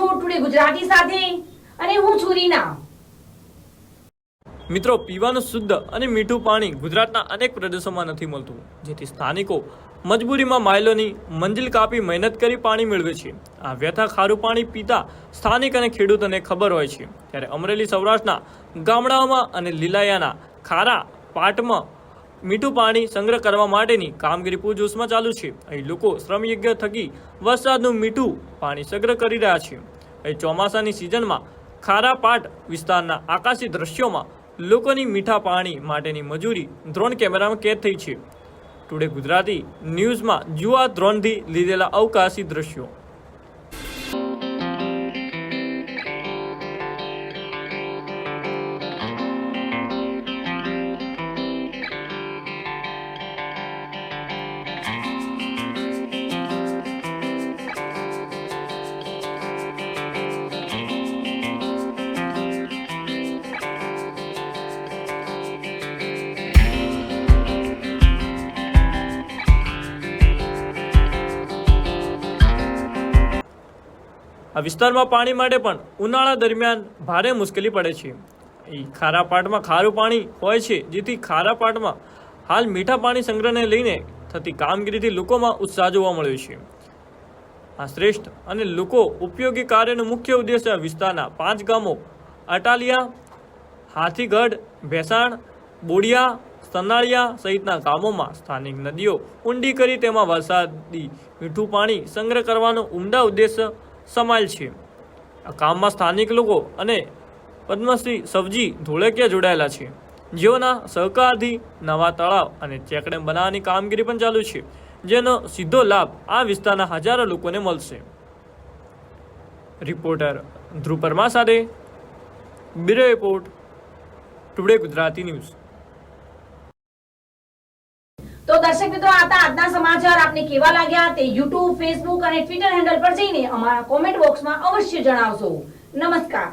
છો ટુડે ગુજરાતી સાથે. અને હું છું રીના. મિત્રો, પીવાનું શુદ્ધ અને મીઠું પાણી ગુજરાતના અનેક પ્રદેશોમાં નથી મળતું, જેથી સ્થાનિકો મજબૂરીમાં માઇલોની મંજિલ કાપી મહેનત કરી પાણી મેળવે છે. આ વ્યથા ખારું પાણી પીતા સ્થાનિક અને ખેડૂતોને ખબર હોય છે. ત્યારે અમરેલી સૌરાષ્ટ્રના ગામડાઓમાં અને લીલાયાના ખારા પાટમાં મીઠું પાણી સંગ્રહ કરવા માટેની કામગીરી પૂરજોશમાં ચાલુ છે. અહીં લોકો શ્રમયજ્ઞ થકી વરસાદનું મીઠું પાણી સંગ્રહ કરી રહ્યા છે. અહીં ચોમાસાની સિઝનમાં ખારાપાટ વિસ્તારના આકાશી દ્રશ્યોમાં લોકોની મીઠા પાણી માટેની મજૂરી ડ્રોન કેમેરામાં કેદ થઈ છે. ટુડે ગુજરાતી ન્યૂઝમાં જુઆ ડ્રોનથી લીધેલા અવકાશી દ્રશ્યો. આ વિસ્તારમાં પાણી માટે પણ ઉનાળા દરમિયાન ભારે મુશ્કેલી પડે છે. એ ખારા પાટમાં ખારું પાણી હોય છે, જેથી ખારા પાટમાં હાલ મીઠા પાણી સંગ્રહને લઈને થતી કામગીરીથી લોકોમાં ઉત્સાહ જોવા મળ્યો છે. આ શ્રેષ્ઠ અને લોકો ઉપયોગી કાર્યનો મુખ્ય ઉદ્દેશ્ય વિસ્તારના પાંચ ગામો અટાલિયા, હાથીગઢ, ભેસાણ, બોડિયા, સનાળિયા સહિતના ગામોમાં સ્થાનિક નદીઓ ઊંડી કરી તેમાં વરસાદી મીઠું પાણી સંગ્રહ કરવાનો ઉમદા ઉદ્દેશ્ય સમાયેલ છે. આ કામમાં સ્થાનિક લોકો અને પદ્મશ્રી સબજી ધોળકિયા જોડાયેલા છે. જેઓના સહકારથી નવા તળાવ અને ચેકડેમ બનાવવાની કામગીરી પણ ચાલુ છે. જેનો સીધો લાભ આ વિસ્તારના હજારો લોકોને મળશે. રિપોર્ટર ધ્રુવ પરમા સાથે bureau report today Gujarati news. તો દર્શક મિત્રો આતા આજના સમાચાર. આપને કેવા લાગ્યા તે યુટ્યુબ ફેસબુક અને ટ્વિટર હેન્ડલ પર જઈને અમારા કોમેન્ટ બોક્સમાં અવશ્ય જણાવશો નમસ્કાર.